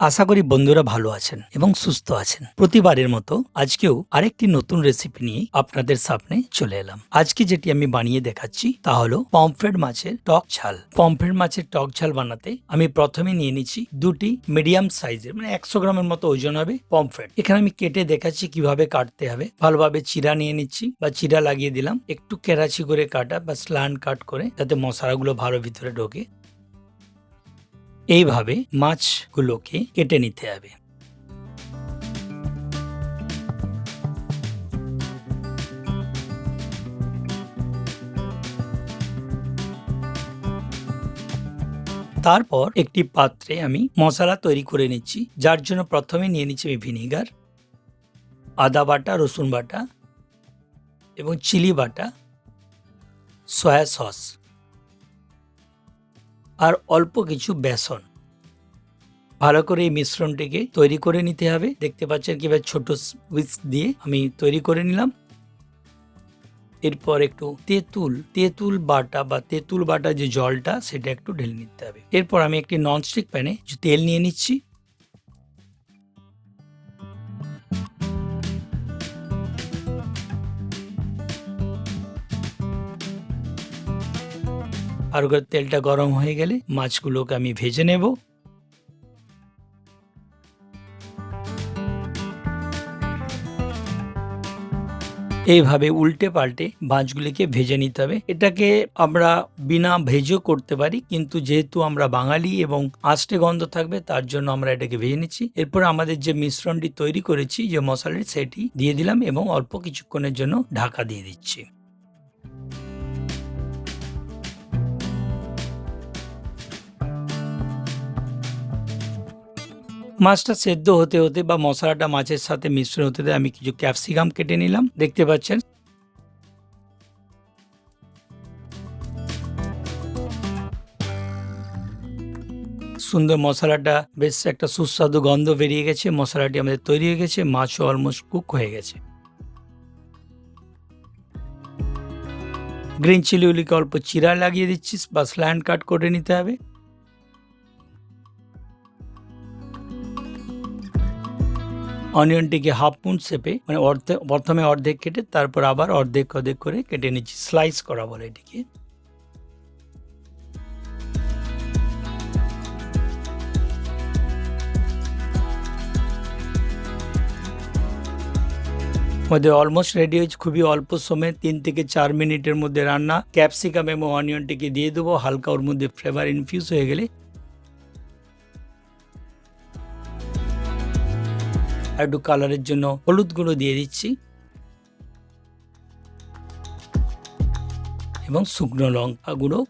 আশা করি বন্ধুরা ভালো আছেন এবং সুস্থ আছেন। প্রতিবারের মতো আজকেও আরেকটি নতুন রেসিপি নিয়ে আপনাদের সামনে চলে এলাম। আজকে যেটি আমি বানিয়ে দেখাচ্ছি তা হলো পমফ্রেট মাছের টক ঝাল। পমফ্রেট মাছের টক ঝাল বানাতে আমি প্রথমে নিয়ে নিচ্ছি দুটি মিডিয়াম সাইজের মানে একশো গ্রামের মতো ওজন হবে পমফ্রেট। এখানে আমি কেটে দেখাচ্ছি কীভাবে কাটতে হবে। ভালোভাবে চিরা নিয়ে নিচ্ছি বা চিরা লাগিয়ে দিলাম। একটু কেরাচি করে কাটা বা স্ল্যান্ড কাট করে যাতে মশলাগুলো ভালো ভিতরে ঢোকে। এইভাবে মাছগুলোকে কেটে নিতে হবে। তারপর একটি পাত্রে আমি মশলা তৈরি করে নিচ্ছি, যার জন্য প্রথমে নিয়ে নিচ্ছি আমি ভিনিগার, আদা বাটা, রসুন বাটা এবং চিলি বাটা, সয়া সস। আর অল্প কিছু বেসন। ভালো করে এই মিশ্রণটিকে তৈরি করে নিতে হবে। দেখতে পাচ্ছেন কীভাবে ছোট উইস্ক দিয়ে আমি তৈরি করে নিলাম। এরপর একটু তেঁতুল তেঁতুল বাটা বা তেঁতুল বাটা যে জলটা, সেটা একটু ঢেলে নিতে হবে। এরপর আমি একটি ননস্টিক প্যানে তেল নিয়ে নিচ্ছি। আর ওখানে তেলটা গরম হয়ে গেলে মাছগুলোকে আমি ভেজে নেব। এইভাবে উল্টে পাল্টে মাছগুলিকে ভেজে নিতে হবে। এটাকে আমরা বিনা ভেজও করতে পারি, কিন্তু যেহেতু আমরা বাঙালি এবং আষ্টে গন্ধ থাকবে, তার জন্য আমরা এটাকে ভেজে নিচ্ছি। এরপর আমাদের যে মিশ্রণটি তৈরি করেছি, যে মশলাটি সেটি দিয়ে দিলাম এবং অল্প কিছুক্ষণের জন্য ঢাকা দিয়ে দিচ্ছি। মাছটা সেদ্ধ হতে হতে বা মশলাটা মাছের সাথে মিশ্রণ হতে হতে আমি কিছু ক্যাপসিকাম কেটে নিলাম। দেখতে পাচ্ছেন? সুন্দর মশলাটা, বেশ একটা সুস্বাদু গন্ধ বেরিয়ে গেছে, মশলাটি আমাদের তৈরি হয়ে গেছে, মাছও অলমোস্ট কুক হয়ে গেছে। গ্রিন চিলিগুলিকে অল্প চিরা লাগিয়ে দিচ্ছিস বা স্ল্যান্ড কাট করে নিতে হবে। অনিয়নটিকে হাফ মুন শেপে মানে অর্ধেক প্রথমে অর্ধেক কেটে, তারপর আবার অর্ধেক অর্ধেক করে কেটে নিচ্ছি। স্লাইস করা বলে এটিকে। মধ্যে অলমোস্ট রেডি হয়েছে, খুবই অল্প সময়ে, তিন থেকে চার মিনিটের মধ্যে রান্না। ক্যাপসিকাম এবং অনিয়নটিকে দিয়ে দেবো, হালকা ওর মধ্যে ফ্লেভার ইনফিউজ হয়ে গেলে। আর একটু কালারের জন্য হলুদ গুঁড়ো দিয়ে দিচ্ছি। এবং শুকনো লঙ্কা গুঁড়ো।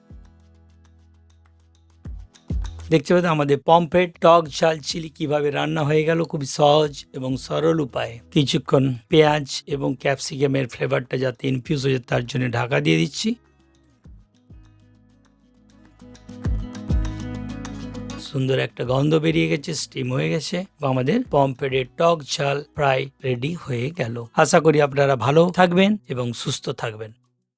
দেখতে পাচ্ছেন আমাদের পমফ্রেট, টক, ঝাল, চিলি কীভাবে রান্না হয়ে গেল খুব সহজ এবং সরল উপায়ে। কিছুক্ষণ পেঁয়াজ এবং ক্যাপসিকামের ফ্লেভারটা যাতে ইনফিউজ হয়ে যায়, তার জন্য ঢাকা দিয়ে দিচ্ছি। সুন্দর একটা গন্ধ বেরিয়ে গেছে স্টিম হয়ে গেছে আমাদের পম্পেডের টক ঝাল প্রায় রেডি হয়ে গেল। আশা করি আপনারা ভালো থাকবেন এবং সুস্থ থাকবেন।